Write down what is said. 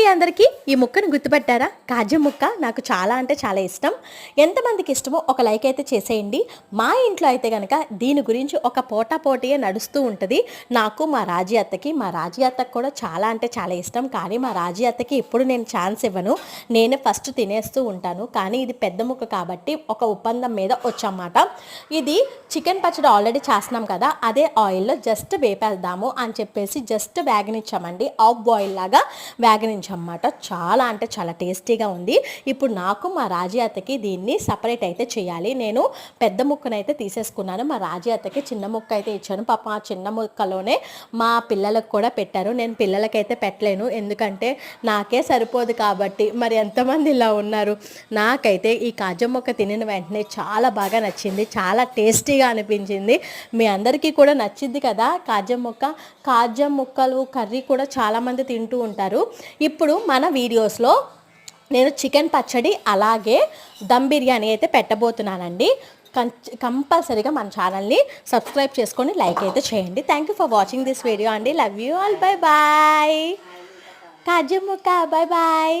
అండి అందరికీ? ఈ ముక్కను గుర్తుపట్టారా? కాజం ముక్క నాకు చాలా అంటే చాలా ఇష్టం. ఎంతమందికి ఇష్టమో ఒక లైక్ అయితే చేసేయండి. మా ఇంట్లో అయితే కనుక దీని గురించి ఒక పోటా పోటీయే నడుస్తూ ఉంటుంది. నాకు మా రాజీ అత్తకి మా రాజీ అత్తకు కూడా చాలా అంటే చాలా ఇష్టం. కానీ మా రాజీ అత్తకి ఎప్పుడు నేను ఛాన్స్ ఇవ్వను. నేనే ఫస్ట్ తినేస్తూ ఉంటాను. కానీ ఇది పెద్ద ముక్క కాబట్టి ఒక ఒప్పందం మీద వచ్చామాట. ఇది చికెన్ పచ్చడి ఆల్రెడీ చేస్తున్నాం కదా అదే ఆయిల్లో జస్ట్ వేపేద్దాము అని చెప్పేసి జస్ట్ వేగనిచ్చామండి. ఆఫ్ బాయిల్ లాగా అనమాట చాలా అంటే చాలా టేస్టీగా ఉంది. ఇప్పుడు నాకు మా రాజీ అత్తకి దీన్ని సపరేట్ అయితే చేయాలి. నేను పెద్ద ముక్కనైతే తీసేసుకున్నాను. మా రాజీ అత్తకి చిన్న ముక్క అయితే ఇచ్చాను. పాప ఆ చిన్న ముక్కలోనే మా పిల్లలకు కూడా పెట్టారు. నేను పిల్లలకైతే పెట్టలేను. ఎందుకంటే నాకే సరిపోదు కాబట్టి మరి ఎంతమంది ఇలా ఉన్నారు? నాకైతే ఈ కాజం ముక్క తినిన వెంటనే చాలా బాగా నచ్చింది. చాలా టేస్టీగా అనిపించింది. మీ అందరికీ కూడా నచ్చింది కదా కాజం ముక్క? కాజం ముక్కలు కర్రీ కూడా చాలామంది తింటూ ఉంటారు. ఇప్పుడు ఇప్పుడు మన వీడియోస్లో నేను చికెన్ పచ్చడి అలాగే దమ్ బిర్యానీ అయితే పెట్టబోతున్నానండి. కంపల్సరీగా మన ఛానల్ని సబ్స్క్రైబ్ చేసుకొని లైక్ అయితే చేయండి. Thank you for watching this video అండి. Love you all bye bye కాజు ముక్క. Bye bye